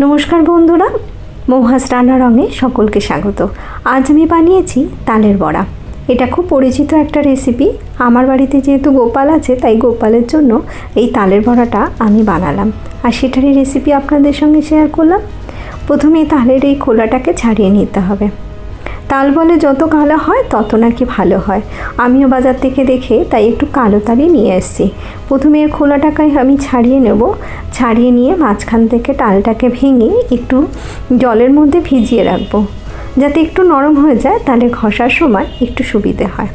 নমস্কার বন্ধুরা, মৌহাস রান্না রঙে সকলকে স্বাগত। আজ আমি বানিয়েছি তালের বড়া। এটা খুব পরিচিত একটা রেসিপি আমার বাড়িতে যেহেতু গোপাল আছে, তাই গোপালের জন্য এই তালের বড়াটা আমি বানালাম। আর সেটারই রেসিপি আপনাদের সঙ্গে শেয়ার করলাম। প্রথমে তালের এই খোলাটাকে ছাড়িয়ে নিতে হবে। তাল বলে যত কালো হয়, তত নাকি ভালো হয়। আমিও বাজার থেকে দেখে তাই একটু কালো তালই নিয়ে এসেছি। প্রথমে এর খোলাটাকে আমি ছাড়িয়ে নেব। ছাড়িয়ে নিয়ে মাঝখান থেকে তালটাকে ভেঙে একটু জলের মধ্যে ভিজিয়ে রাখব। যাতে একটু নরম হয়ে যায় তাহলে ঘষার সময় একটু সুবিধে হয়।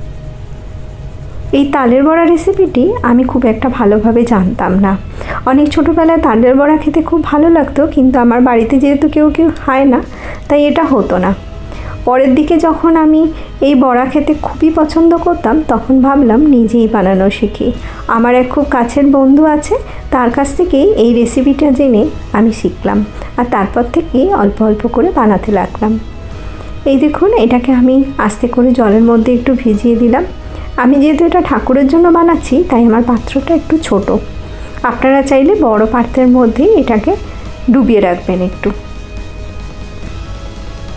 এই তালের বড়া রেসিপিটি আমি খুব একটা ভালোভাবে জানতাম না। অনেক ছোটোবেলায় তালের বড়া খেতে খুব ভালো লাগতো, কিন্তু আমার বাড়িতে যেহেতু কেউ কেউ খায় না, তাই এটা হতো না। পরের দিকে যখন আমি এই বড়া খেতে খুবই পছন্দ করতাম, তখন ভাবলাম নিজেই বানানো শিখি। আমার এক খুব কাছের বন্ধু আছে, তার কাছ থেকেই এই রেসিপিটা জেনে আমি শিখলাম আর তারপর থেকেই অল্প অল্প করে বানাতে লাগলাম। এই দেখুন, এটাকে আমি আস্তে করে জলের মধ্যে একটু ভিজিয়ে দিলাম। আমি যেহেতু এটা ঠাকুরের জন্য বানাচ্ছি, তাই আমার পাত্রটা একটু ছোট। আপনারা চাইলে বড় পাত্রের মধ্যেই এটাকে ডুবিয়ে রাখবেন একটু।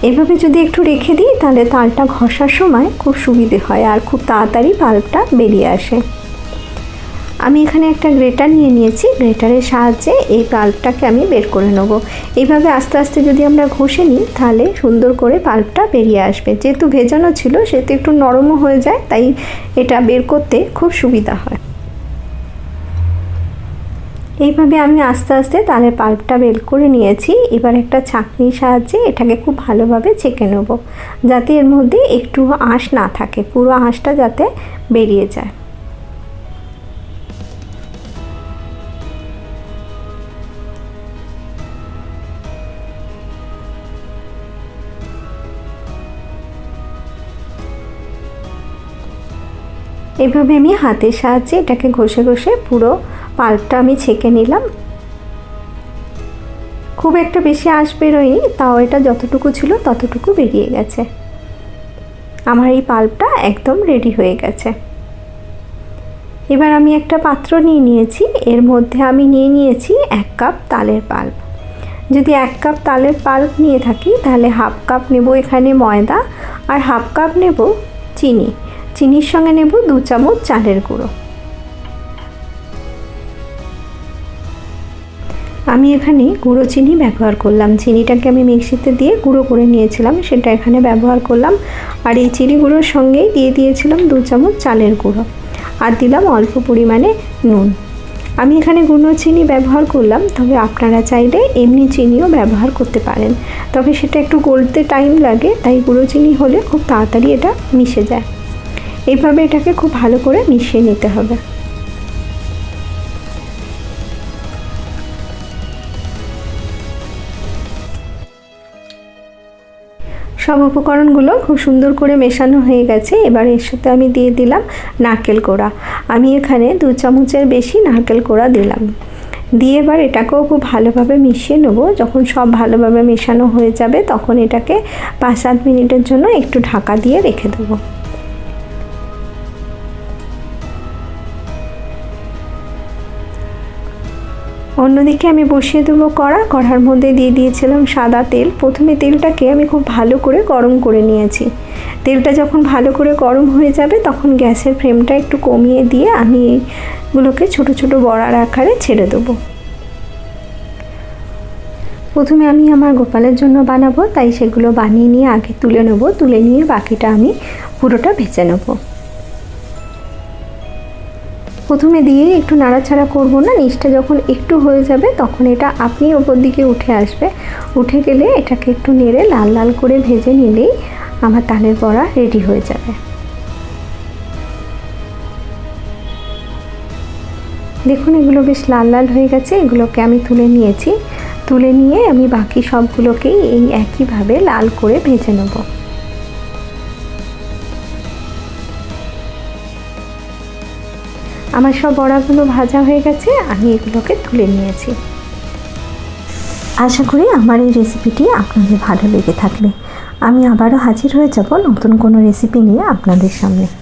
এভাবে যদি একটু রেখে দিই, তাহলে তালটা ঘষার সময় খুব সুবিধে হয় আর খুব তাড়াতাড়ি পাল্পটা বেরিয়ে আসে। আমি এখানে একটা গ্রেটার নিয়ে নিয়েছি। গ্রেটারের সাহায্যে এই পাল্পটাকে আমি বের করে নেব। এইভাবে আস্তে আস্তে যদি আমরা ঘষে নিই, তাহলে সুন্দর করে পাল্পটা বেরিয়ে আসবে। যেহেতু ভেজানো ছিল, সেহেতু একটু নরমও হয়ে যায়, তাই এটা বের করতে খুব সুবিধা হয়। এইভাবে আমি আস্তে আস্তে তালের পাল্পটা বের করে নিয়েছি। এবার একটা ছাঁকনির সাহায্যে এটাকে খুব ভালোভাবে ছেঁকে নেব, যাতে এর মধ্যে একটু আঁশ না থাকে, পুরো আঁশটা যাতে বেরিয়ে যায়। এভাবে আমি হাতের সাহায্যে এটাকে ঘষে ঘষে পুরো পাল্পটা আমি ছেঁকে নিলাম। খুব একটা বেশি আঁশ বেরোয়নি, তাও এটা যতটুকু ছিল ততটুকু বেরিয়ে গেছে। আমার এই পাল্পটা একদম রেডি হয়ে গেছে। এবার আমি একটা পাত্র নিয়ে নিয়েছি, এর মধ্যে আমি নিয়ে নিয়েছি এক কাপ তালের পাল্প। যদি এক কাপ তালের পাল্প নিয়ে থাকি, তাহলে হাফ কাপ নেব এখানে ময়দা, আর হাফ কাপ নেব চিনি। চিনির সঙ্গে নেব দু চামচ চালের গুঁড়ো। আমি এখানে গুঁড়ো চিনি ব্যবহার করলাম। চিনিটাকে আমি মিক্সিতে দিয়ে গুঁড়ো করে নিয়েছিলাম, সেটা এখানে ব্যবহার করলাম। আর এই চিনি গুঁড়োর সঙ্গেই দিয়ে দিয়েছিলাম দু চামচ চালের গুঁড়ো। আর দিলাম অল্প পরিমাণে নুন। আমি এখানে গুঁড়ো চিনি ব্যবহার করলাম, তবে আপনারা চাইলে এমনি চিনিও ব্যবহার করতে পারেন। তবে সেটা একটু গলতে টাইম লাগে, তাই গুঁড়ো চিনি হলে খুব তাড়াতাড়ি এটা মিশে যায়। এইভাবে এটাকে খুব ভালো করে মিশিয়ে নিতে হবে। সব উপকরণগুলো খুব সুন্দর করে মেশানো হয়ে গেছে। এবার এর সাথে আমি দিয়ে দিলাম নারকেল কোড়া। আমি এখানে দু চামচের বেশি নারকেল কোড়া দিলাম। দিয়ে এবার এটাকেও খুব ভালোভাবে মিশিয়ে নেব। যখন সব ভালোভাবে মেশানো হয়ে যাবে, তখন এটাকে পাঁচ সাত মিনিটের জন্য একটু ঢাকা দিয়ে রেখে দেবো। অন্যদিকে আমি বসিয়ে দেবো কড়া। কড়ার মধ্যে দিয়ে দিয়েছিলাম সাদা তেল। প্রথমে তেলটাকে আমি খুব ভালো করে গরম করে নিয়েছি। তেলটা যখন ভালো করে গরম হয়ে যাবে, তখন গ্যাসের ফ্লেমটা একটু কমিয়ে দিয়ে আমি এইগুলোকে ছোট ছোট বড়ার আকারে ছেড়ে দেবো। প্রথমে আমি আমার গোপালের জন্য বানাবো, তাই সেগুলো বানিয়ে নিয়ে আগে তুলে নেব। তুলে নিয়ে বাকিটা আমি পুরোটা ভেজে নেব। প্রথমে দিয়ে একটু নাড়াচাড়া করব না, নিচটা যখন একটু হয়ে যাবে তখন এটা আপনি ওপর দিকে উঠে আসবে। উঠে গেলে এটাকে একটু নেড়ে লাল লাল করে ভেজে নিলেই আমার তালের বড়া রেডি হয়ে যাবে। দেখুন, এগুলো বেশ লাল লাল হয়ে গেছে, এগুলোকে আমি তুলে নিয়েছি। তুলে নিয়ে আমি বাকি সবগুলোকেই এই একইভাবে লাল করে ভেজে নেব। আমার সব বড়াগুলো ভাজা হয়ে গেছে, আমি এগুলোকে তুলে নিয়েছি। আশা করি আমার এই রেসিপিটি আপনাদের ভালো লেগে থাকবে আমি আবারও হাজির হয়ে যাব নতুন কোনো রেসিপি নিয়ে আপনাদের সামনে।